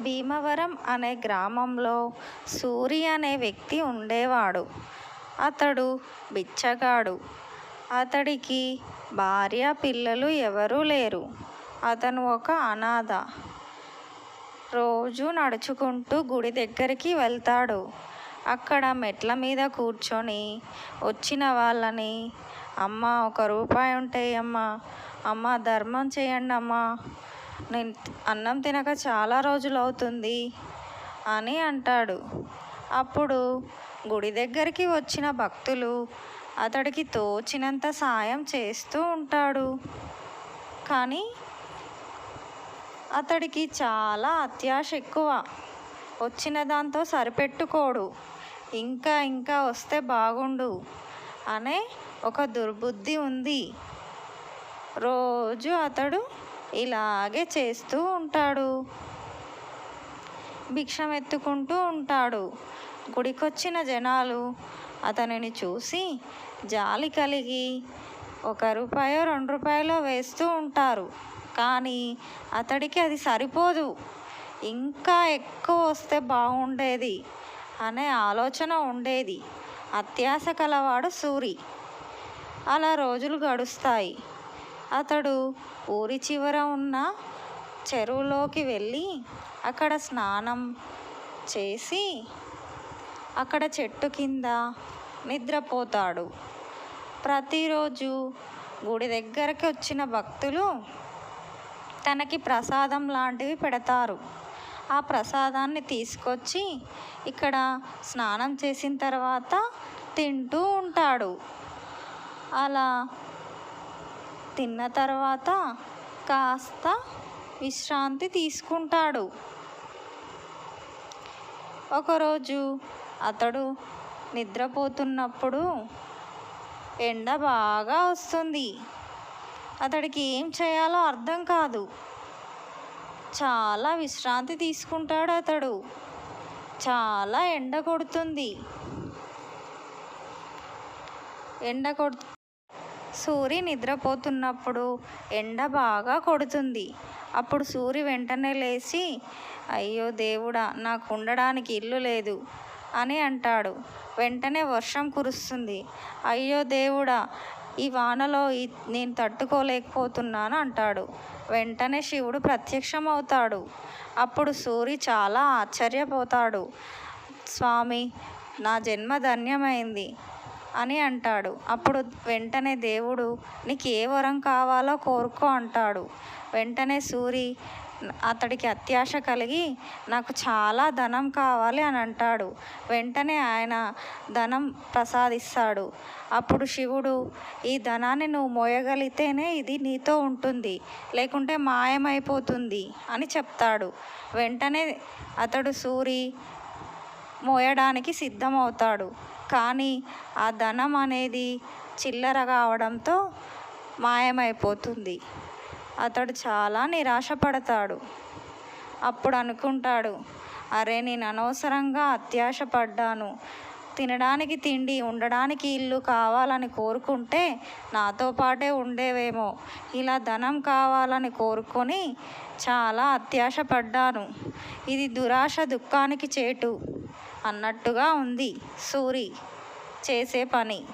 భీమవరం అనే గ్రామంలో సూరి అనే వ్యక్తి ఉండేవాడు. అతడు బిచ్చగాడు. అతడికి భార్య పిల్లలు ఎవరూ లేరు. అతను ఒక అనాథ. రోజు నడుచుకుంటూ గుడి దగ్గరికి వెళ్తాడు. అక్కడ మెట్ల మీద కూర్చొని వచ్చిన వాళ్ళని అమ్మ ఒక రూపాయి ఉంటే అమ్మ అమ్మ ధర్మం చేయండి అమ్మా నేను అన్నం తినక చాలా రోజులు అవుతుంది అని అంటాడు. అప్పుడు గుడి దగ్గరికి వచ్చిన భక్తులు అతడికి తోచినంత సాయం చేస్తూ ఉంటాడు. కానీ అతడికి చాలా అత్యాశ ఎక్కువ. వచ్చిన దాంతో సరిపెట్టుకోడు. ఇంకా ఇంకా వస్తే బాగుండు అనే ఒక దుర్బుద్ధి ఉంది. రోజు అతడు ఇలాగే చేస్తూ ఉంటాడు. భిక్షం ఎత్తుకుంటూ ఉంటాడు. గుడికొచ్చిన జనాలు అతనిని చూసి జాలి కలిగి ఒక రూపాయో రెండు రూపాయలో వేస్తూ ఉంటారు. కానీ అతడికి అది సరిపోదు. ఇంకా ఎక్కువ వస్తే బాగుండేది అనే ఆలోచన ఉండేది. అత్యాశ కలవాడు సూరి. అలా రోజులు గడుస్తాయి. అతడు ఊరి చివర ఉన్న చెరువులోకి వెళ్ళి అక్కడ స్నానం చేసి అక్కడ చెట్టు కింద నిద్రపోతాడు. ప్రతిరోజు గుడి దగ్గరకు వచ్చిన భక్తులు తనకి ప్రసాదం లాంటివి పెడతారు. ఆ ప్రసాదాన్ని తీసుకొచ్చి ఇక్కడ స్నానం చేసిన తర్వాత తింటూ ఉంటాడు. అలా తిన్న తర్వాత కాస్త విశ్రాంతి తీసుకుంటాడు. ఒకరోజు అతడు నిద్రపోతున్నప్పుడు ఎండ బాగా వస్తుంది. అతడికి ఏం చేయాలో అర్థం కాదు. చాలా విశ్రాంతి తీసుకుంటాడు అతడు. చాలా ఎండ కొడుతుంది. ఎండ కొడు సూరి నిద్రపోతున్నప్పుడు ఎండ బాగా కొడుతుంది. అప్పుడు సూరి వెంటనే లేచి అయ్యో దేవుడా నాకు ఉండడానికి ఇల్లు లేదు అని అంటాడు. వెంటనే వర్షం కురుస్తుంది. అయ్యో దేవుడా ఈ వానలో నేను తట్టుకోలేకపోతున్నాను అంటాడు. వెంటనే శివుడు ప్రత్యక్షమవుతాడు. అప్పుడు సూరి చాలా ఆశ్చర్యపోతాడు. స్వామి నా జన్మ ధన్యమైంది. అని అంటాడు. అప్పుడు వెంటనే దేవుడు నీకు ఏ వరం కావాలో కోరుకో అంటాడు. వెంటనే సూరి అతడికి అత్యాశ కలిగి నాకు చాలా ధనం కావాలి అని అంటాడు. వెంటనే ఆయన ధనం ప్రసాదిస్తాడు. అప్పుడు శివుడు ఈ ధనాన్ని నువ్వు మోయగలిగితేనే ఇది నీతో ఉంటుంది లేకుంటే మాయమైపోతుంది అని చెప్తాడు. వెంటనే అతడు సూరి మోయడానికి సిద్ధమవుతాడు. కానీ ఆ ధనం అనేది చిల్లర కావడంతో మాయమైపోతుంది. అతడు చాలా నిరాశపడతాడు. అప్పుడు అనుకుంటాడు అరే నేను అనవసరంగా అత్యాశ పడ్డాను తినడానికి తిండి ఉండడానికి ఇల్లు కావాలని కోరుకుంటే నాతో పాటే ఉండేవేమో. ఇలా ధనం కావాలని కోరుకొని చాలా అత్యాశ పడ్డాను ఇది దురాశ దుఃఖానికి చేటు. అన్నట్టుగా ఉంది. సూరి చేసే పని.